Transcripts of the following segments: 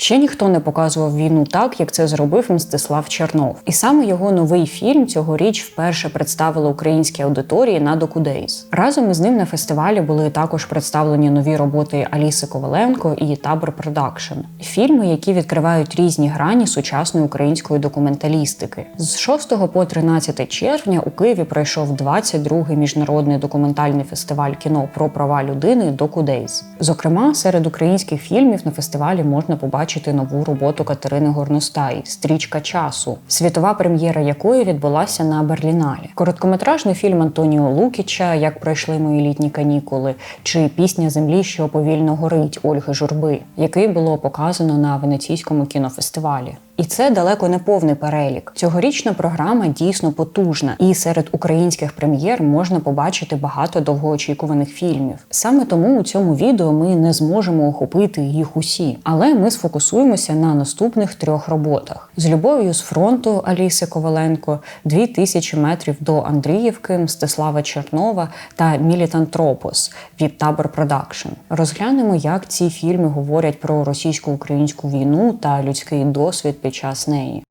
Ще ніхто не показував війну так, як це зробив Мстислав Чернов. І саме його новий фільм цьогоріч вперше представили українській аудиторії на Докудейс. Разом із ним на фестивалі були також представлені нові роботи Аліси Коваленко і Табор Продакшн. Фільми, які відкривають різні грані сучасної української документалістики. З 6 по 13 червня у Києві пройшов 22-й міжнародний документальний фестиваль кіно про права людини Докудейс. Зокрема, серед українських фільмів на фестивалі можна побачити нову роботу Катерини Горностай Стрічка часу, світова прем'єра якої відбулася на Берліналі. Короткометражний фільм Антоніо Лукіча Як пройшли мої літні канікули чи Пісня землі, що повільно горить Ольги Журби, який було показано на венеційському кінофестивалі. І це далеко не повний перелік. Цьогорічна програма дійсно потужна, і серед українських прем'єр можна побачити багато довгоочікуваних фільмів. Саме тому у цьому відео ми не зможемо охопити їх усі, але ми сфокусуємося на наступних трьох роботах: з любов'ю з фронту Аліси Коваленко, «Дві тисячі метрів до Андріївки Мстислава Чернова та Мілітантропос від Табор Продакшн. Розглянемо, як ці фільми говорять про російсько-українську війну та людський досвід під час неї.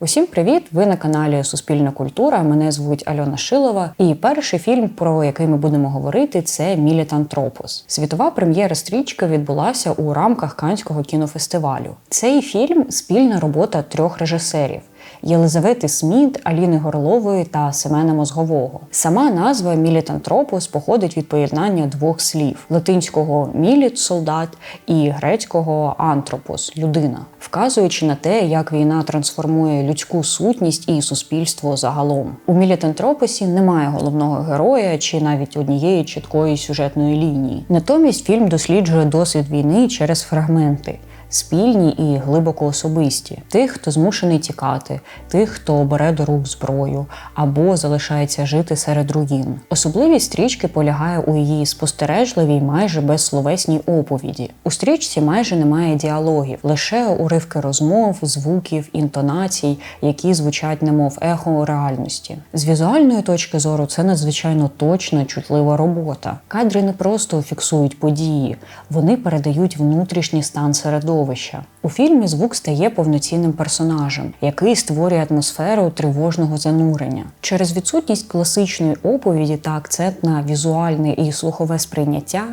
Усім привіт! Ви на каналі Суспільна культура. Мене звуть Альона Шилова. І перший фільм, про який ми будемо говорити, це Мілітантропос. Світова прем'єра стрічки відбулася у рамках Канського кінофестивалю. Цей фільм спільна робота трьох режисерів. Єлизавети Сміт, Аліни Горлової та Семена Мозгового. Сама назва Мілітантропос походить від поєднання двох слів: латинського міліт солдат і грецького антропос людина, вказуючи на те, як війна трансформує людську сутність і суспільство загалом. У Мілітантропосі немає головного героя чи навіть однієї чіткої сюжетної лінії. Натомість фільм досліджує досвід війни через фрагменти спільні і глибоко особисті, тих, хто змушений тікати, тих, хто бере до рук зброю або залишається жити серед руїн. Особливість стрічки полягає у її спостережливій, майже безсловесній оповіді. У стрічці майже немає діалогів, лише уривки розмов, звуків, інтонацій, які звучать немов ехо реальності. З візуальної точки зору це надзвичайно точна, чутлива робота. Кадри не просто фіксують події, вони передають внутрішній стан середовища середовища. У фільмі звук стає повноцінним персонажем, який створює атмосферу тривожного занурення. Через відсутність класичної оповіді та акцент на візуальне і слухове сприйняття,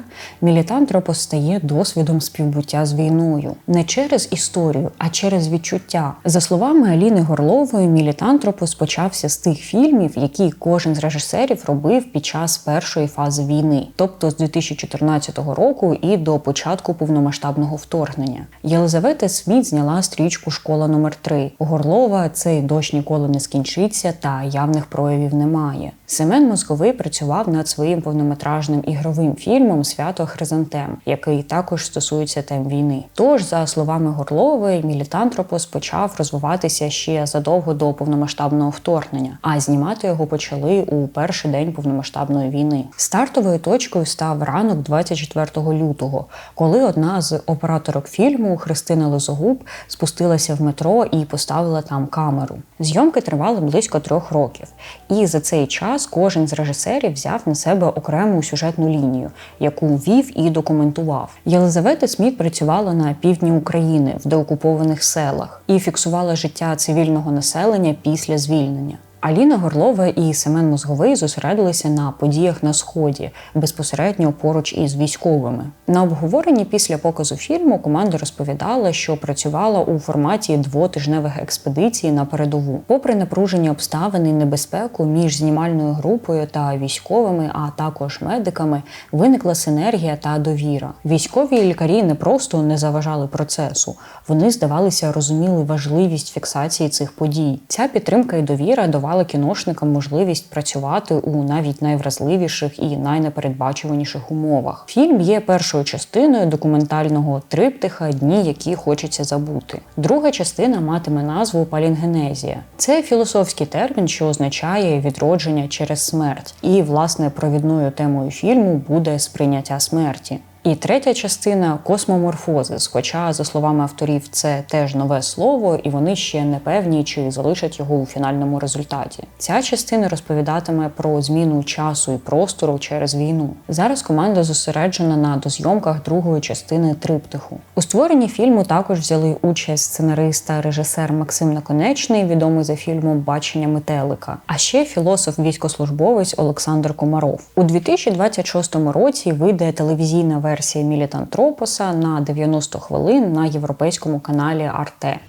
мілітантропос стає досвідом співбуття з війною не через історію, а через відчуття. За словами Аліни Горлової, мілітантропос почався з тих фільмів, які кожен з режисерів робив під час першої фази війни, тобто з 2014 року і до початку повномасштабного вторгнення. Єлизавета Сміт зняла стрічку Школа номер 3 Горлова цей дощ ніколи не скінчиться, та явних проявів немає. Семен Мозговий працював над своїм повнометражним ігровим фільмом Свято Хризантем, який також стосується тем війни. Тож, за словами Горлової, Мілітантропос почав розвиватися ще задовго до повномасштабного вторгнення, а знімати його почали у перший день повномасштабної війни. Стартовою точкою став ранок 24 лютого, коли одна з операторок фільму Христина Лозогуб спустилася в метро і поставила там камеру. Зйомки тривали близько трьох років, і за цей час кожен з режисерів взяв на себе окрему сюжетну лінію, яку вів і документував. Єлизавета Сміт працювала на півдні України в деокупованих селах і фіксувала життя цивільного населення після звільнення. Аліна Горлова і Семен Мозговий зосередилися на подіях на сході безпосередньо поруч із військовими. На обговоренні після показу фільму команда розповідала, що працювала у форматі двотижневих експедицій на передову. Попри напружені обставини і небезпеку між знімальною групою та військовими, а також медиками, виникла синергія та довіра. Військові лікарі не просто не заважали процесу, вони здавалися розуміли важливість фіксації цих подій. Ця підтримка і довіра давала давали кіношникам можливість працювати у навіть найвразливіших і найнепередбачуваніших умовах. Фільм є першою частиною документального триптиха Дні, які хочеться забути. Друга частина матиме назву Палінгенезія. Це філософський термін, що означає відродження через смерть. І, власне, провідною темою фільму буде сприйняття смерті. І третя частина космоморфозис. Хоча, за словами авторів, це теж нове слово, і вони ще не певні, чи залишать його у фінальному результаті. Ця частина розповідатиме про зміну часу і простору через війну. Зараз команда зосереджена на дозйомках другої частини триптиху. У створенні фільму також взяли участь сценарист та режисер Максим Наконечний, відомий за фільмом Бачення метелика, а ще філософ-військослужбовець Олександр Комаров. У 2026 році вийде телевізійна версія Мілітантропоса на 90 хвилин на європейському каналі Арте.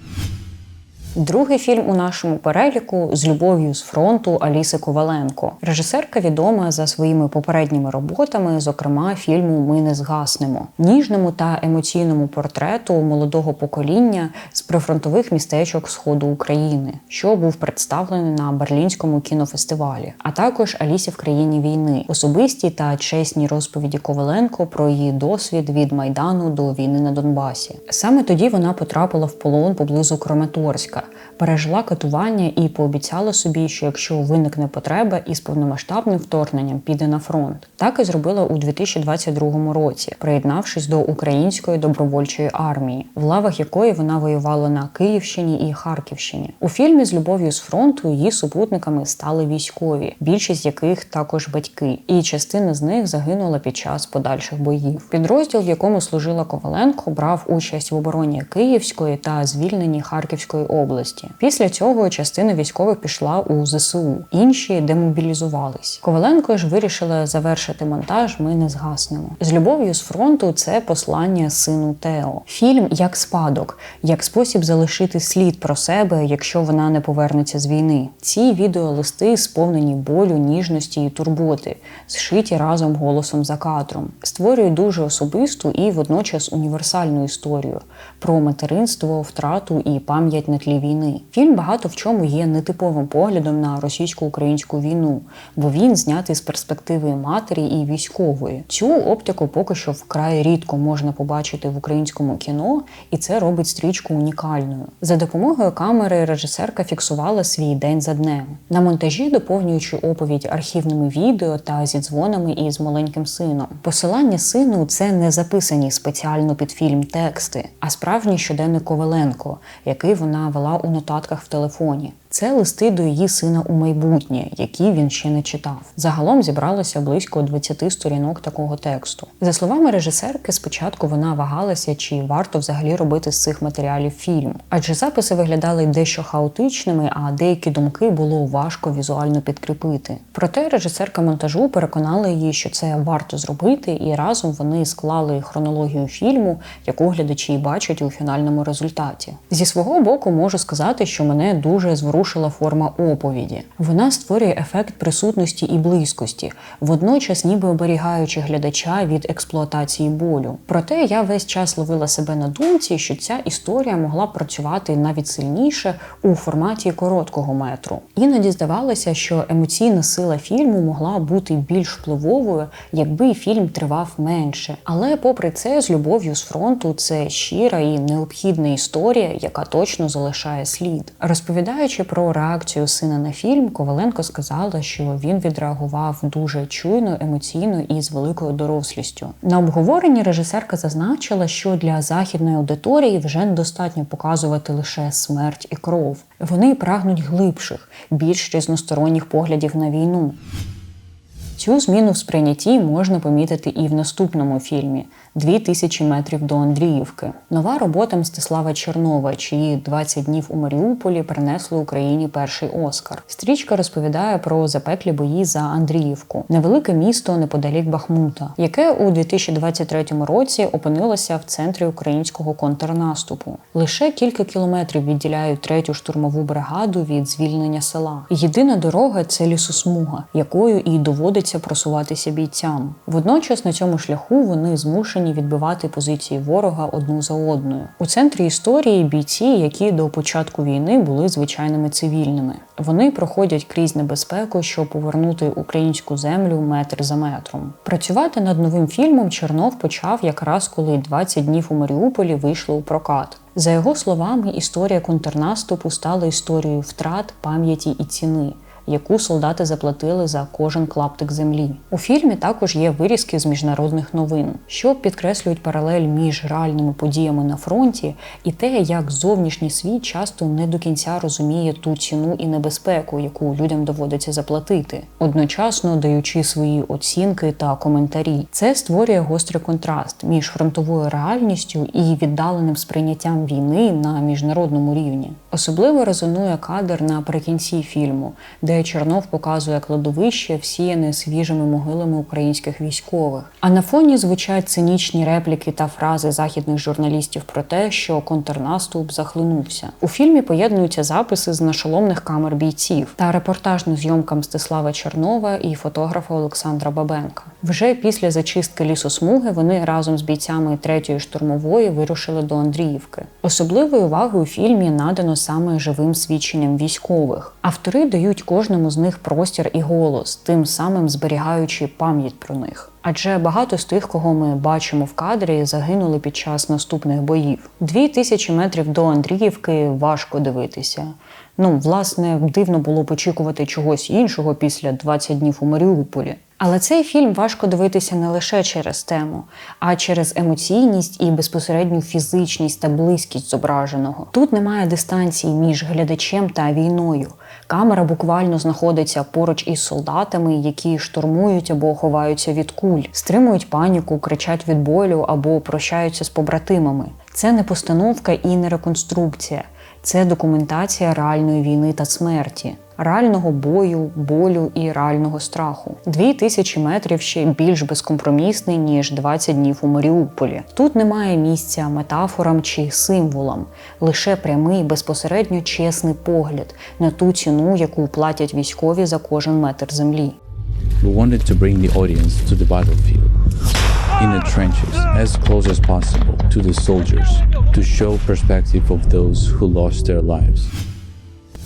Другий фільм у нашому переліку з любов'ю з фронту Аліси Коваленко. Режисерка відома за своїми попередніми роботами, зокрема фільму Ми не згаснемо, ніжному та емоційному портрету молодого покоління з прифронтових містечок Сходу України, що був представлений на Берлінському кінофестивалі, а також Алісі в країні війни, особисті та чесні розповіді Коваленко про її досвід від майдану до війни на Донбасі. Саме тоді вона потрапила в полон поблизу Краматорська пережила катування і пообіцяла собі, що якщо виникне потреба із повномасштабним вторгненням, піде на фронт. Так і зробила у 2022 році, приєднавшись до української добровольчої армії, в лавах якої вона воювала на Київщині і Харківщині. У фільмі з любов'ю з фронту її супутниками стали військові, більшість яких також батьки, і частина з них загинула під час подальших боїв. Підрозділ, в якому служила Коваленко, брав участь в обороні Київської та звільненні Харківської області області. Після цього частина військових пішла у ЗСУ, інші демобілізувались. Коваленко ж вирішила завершити монтаж. Ми не згаснемо. З любов'ю з фронту це послання сину Тео. Фільм як спадок, як спосіб залишити слід про себе, якщо вона не повернеться з війни. Ці відеолисти сповнені болю, ніжності і турботи, зшиті разом голосом за кадром, створюють дуже особисту і водночас універсальну історію про материнство, втрату і пам'ять на тлі війни. Фільм багато в чому є нетиповим поглядом на російсько-українську війну, бо він знятий з перспективи матері і військової. Цю оптику поки що вкрай рідко можна побачити в українському кіно, і це робить стрічку унікальною. За допомогою камери режисерка фіксувала свій день за днем. На монтажі, доповнюючи оповідь архівними відео та зі дзвонами із маленьким сином. Посилання сину це не записані спеціально під фільм тексти, а справжній щоденник Коваленко, який вона вела у нотатках в телефоні. Це листи до її сина у майбутнє, які він ще не читав. Загалом зібралося близько 20 сторінок такого тексту. За словами режисерки, спочатку вона вагалася, чи варто взагалі робити з цих матеріалів фільм, адже записи виглядали дещо хаотичними, а деякі думки було важко візуально підкріпити. Проте режисерка монтажу переконала її, що це варто зробити, і разом вони склали хронологію фільму, яку глядачі бачать у фінальному результаті. Зі свого боку можу сказати, що мене дуже зворушило зворушила форма оповіді. Вона створює ефект присутності і близькості, водночас, ніби оберігаючи глядача від експлуатації болю. Проте я весь час ловила себе на думці, що ця історія могла працювати навіть сильніше у форматі короткого метру. Іноді здавалося, що емоційна сила фільму могла бути більш впливовою, якби фільм тривав менше. Але, попри це, з любов'ю з фронту це щира і необхідна історія, яка точно залишає слід. Розповідаючи про реакцію сина на фільм, Коваленко сказала, що він відреагував дуже чуйно, емоційно і з великою дорослістю. На обговоренні режисерка зазначила, що для західної аудиторії вже недостатньо показувати лише смерть і кров. Вони прагнуть глибших, більш різносторонніх поглядів на війну. Цю зміну в сприйнятті можна помітити і в наступному фільмі 2000 метрів до Андріївки. Нова робота Мстислава Чернова, чиї 20 днів у Маріуполі принесли Україні перший Оскар. Стрічка розповідає про запеклі бої за Андріївку, невелике місто неподалік Бахмута, яке у 2023 році опинилося в центрі українського контрнаступу. Лише кілька кілометрів відділяють третю штурмову бригаду від звільнення села. Єдина дорога це лісосмуга, якою і доводиться просуватися бійцям. Водночас на цьому шляху вони змушені відбивати позиції ворога одну за одною. У центрі історії бійці, які до початку війни були звичайними цивільними. Вони проходять крізь небезпеку, щоб повернути українську землю метр за метром. Працювати над новим фільмом Чернов почав якраз коли 20 днів у Маріуполі вийшло у прокат. За його словами, історія контрнаступу стала історією втрат, пам'яті і ціни яку солдати заплатили за кожен клаптик землі. У фільмі також є вирізки з міжнародних новин, що підкреслюють паралель між реальними подіями на фронті і те, як зовнішній світ часто не до кінця розуміє ту ціну і небезпеку, яку людям доводиться заплатити, одночасно даючи свої оцінки та коментарі. Це створює гострий контраст між фронтовою реальністю і віддаленим сприйняттям війни на міжнародному рівні. Особливо резонує кадр наприкінці фільму, де Чернов показує кладовище, всіяне свіжими могилами українських військових. А на фоні звучать цинічні репліки та фрази західних журналістів про те, що контрнаступ захлинувся. У фільмі поєднуються записи з нашоломних камер бійців та репортажну зйомка Мстислава Чернова і фотографа Олександра Бабенка. Вже після зачистки лісосмуги вони разом з бійцями третьої штурмової вирушили до Андріївки. Особливої уваги у фільмі надано саме живим свідченням військових. Автори дають кожному з них простір і голос, тим самим зберігаючи пам'ять про них. Адже багато з тих, кого ми бачимо в кадрі, загинули під час наступних боїв. Дві тисячі метрів до Андріївки важко дивитися. Ну, власне, дивно було б очікувати чогось іншого після 20 днів у Маріуполі. Але цей фільм важко дивитися не лише через тему, а через емоційність і безпосередню фізичність та близькість зображеного. Тут немає дистанції між глядачем та війною. Камера буквально знаходиться поруч із солдатами, які штурмують або ховаються від куль, стримують паніку, кричать від болю або прощаються з побратимами. Це не постановка і не реконструкція, це документація реальної війни та смерті реального бою, болю і реального страху. Дві тисячі метрів ще більш безкомпромісний ніж 20 днів у Маріуполі. Тут немає місця метафорам чи символам, лише прямий, безпосередньо чесний погляд на ту ціну, яку платять військові за кожен метр землі. We wanted to bring the audience to the battlefield, in the trenches, as close as possible to the soldiers, to show perspective of those who lost their lives.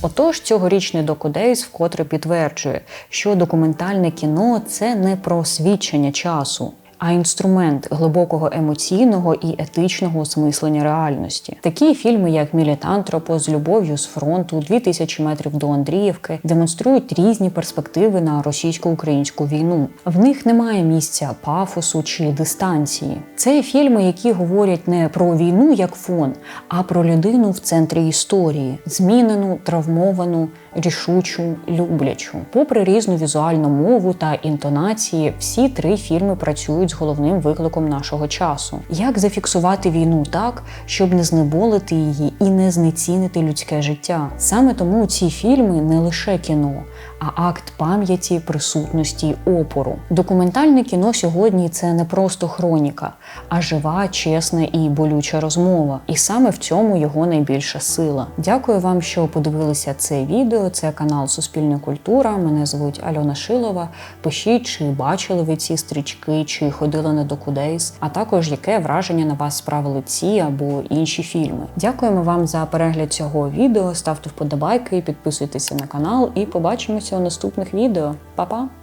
Отож, цьогорічний Докудейс вкотре підтверджує, що документальне кіно це не про свідчення часу. А інструмент глибокого емоційного і етичного осмислення реальності. Такі фільми, як Мілітантропо з любов'ю з фронту, «2000 метрів до Андріївки, демонструють різні перспективи на російсько-українську війну. В них немає місця пафосу чи дистанції. Це фільми, які говорять не про війну як фон, а про людину в центрі історії, змінену, травмовану, рішучу, люблячу. Попри різну візуальну мову та інтонації, всі три фільми працюють з головним викликом нашого часу: як зафіксувати війну так, щоб не знеболити її і не знецінити людське життя. Саме тому ці фільми не лише кіно, а акт пам'яті, присутності, опору. Документальне кіно сьогодні це не просто хроніка, а жива, чесна і болюча розмова. І саме в цьому його найбільша сила. Дякую вам, що подивилися це відео. Це канал Суспільна культура. Мене звуть Альона Шилова. Пишіть, чи бачили ви ці стрічки, чи ходили на Докудейс, а також яке враження на вас справили ці або інші фільми. Дякуємо вам за перегляд цього відео. Ставте вподобайки, підписуйтеся на канал і побачимося у наступних відео. Па-па!